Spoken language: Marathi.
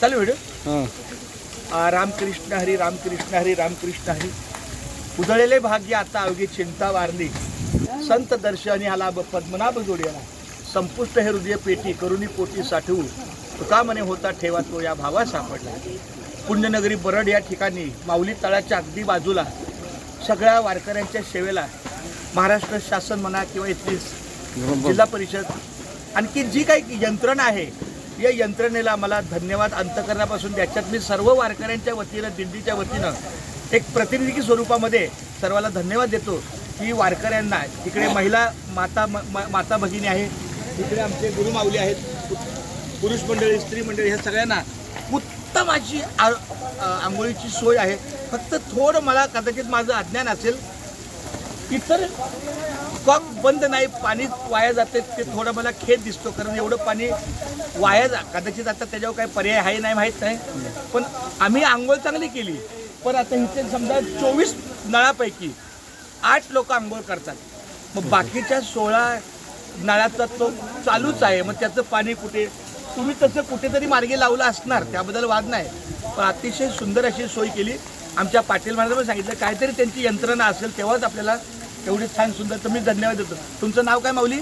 चालू व्हिडिओ? हां. रामकृष्ण हरी रामकृष्ण हरी रामकृष्ण हरी. उजळलेले भाग्य आता अवघी चिंता वारली. संत दर्शनी आला पद्मनाभ जोडियाला संपुष्ट हे हृदय पेटी करुणी पोटी साठवू तुका मने होता ठेवा तो या भावा सापडला. पुण्यनगरी बरड या ठिकाणी माऊली तळाच्या अगदी बाजूला सगळ्या वारकऱ्यांच्या सेवेला महाराष्ट्र शासन म्हणा किंवा इथली जिल्हा परिषद आणखी जी काही यंत्रणा आहे या यंत्रणेला मला धन्यवाद अंतकरणापासून द्याच्यात मी सर्व वारकऱ्यांच्या वतीनं दिंडीच्या वतीनं एक प्रतिनिधी स्वरूपामध्ये सर्वाला धन्यवाद देतो की वारकऱ्यांना इकडे महिला माता म- म- माता भगिनी आहे इकडे आमचे गुरुमाऊली आहेत पुरुष मंडळी स्त्री मंडळी ह्या सगळ्यांना उत्तम अशी आ- आंघोळीची सोय आहे. फक्त थोडं मला कदाचित माझं अज्ञान असेल इतर कॉक बंद नाही पाणी वाया जाते ते थोडं मला खेद दिसतो कारण एवढं पाणी वाया जा कदाचित आता त्याच्यावर काही पर्याय आहे नाही माहीत नाही पण आम्ही आंघोळ चांगली केली. पण आता इथे समजा चोवीस नळापैकी आठ लोक आंघोळ करतात. मग बाकीच्या सोळा नळाचा तो चालूच आहे मग त्याचं पाणी कुठे? तुम्ही तसं कुठेतरी मार्गी लावलं असणार त्याबद्दल वाद नाही. पण अतिशय सुंदर अशी सोय केली. आमच्या पाटील महाराजांनी सांगितलं काहीतरी त्यांची यंत्रणा असेल तेव्हाच आपल्याला एवढी छान सुंदर तर मी धन्यवाद देतो. तुमचं नाव काय माऊली?